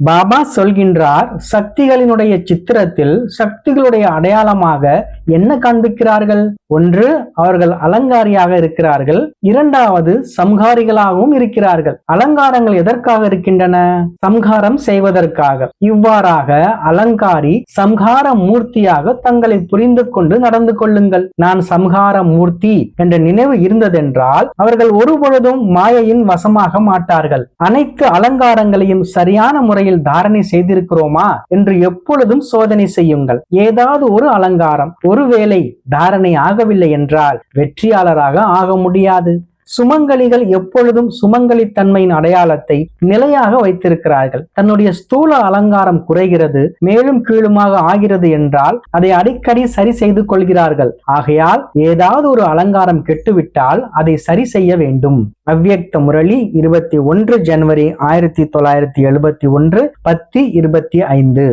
பாபா சொல்கின்றார் சக்திகளினுடைய சித்திரத்தில் சக்திகளுடைய அடையாளமாக என்ன காண்பிக்கிறார்கள்? ஒன்று அவர்கள் அலங்காரியாக இருக்கிறார்கள். இரண்டாவது சம்ஹாரிகளாகவும் இருக்கிறார்கள். அலங்காரங்கள் எதற்காக இருக்கின்றன? சம்ஹாரம் செய்வதற்காக. இவ்வாறாக அலங்காரி சம்ஹார மூர்த்தியாக தங்களை புரிந்து கொண்டு நடந்து கொள்ளுங்கள். நான் சம்ஹார மூர்த்தி என்ற நினைவு இருந்ததென்றால் அவர்கள் ஒருபொழுதும் மாயையின் வசமாக மாட்டார்கள். அனைத்து அலங்காரங்களையும் சரியான முறையில் தாரணை செய்திருக்கிறோமா? என்று எப்பொழுதும் சோதனை செய்யுங்கள். ஏதாவது ஒரு அலங்காரம் ஒருவேளை தாரணை ஆகவில்லை என்றால் வெற்றியாளராக ஆக முடியாது. சுமங்கலிகள் எப்பொழுதும் சுமங்கலித்தன்மையின் அடையாளத்தை நிலையாக வைத்திருக்கிறார்கள். தன்னுடைய ஸ்தூல அலங்காரம் குறைகிறது மேலும் கீழுமாக ஆகிறது என்றால் அதை அடிக்கடி சரி செய்து கொள்கிறார்கள். ஆகையால் ஏதாவது ஒரு அலங்காரம் கெட்டுவிட்டால் அதை சரி செய்ய வேண்டும். அவ்வியக்த முரளி இருபத்தி ஒன்று ஜனவரி ஆயிரத்தி தொள்ளாயிரத்தி எழுபத்தி ஒன்று பத்து இருபத்தி ஐந்து.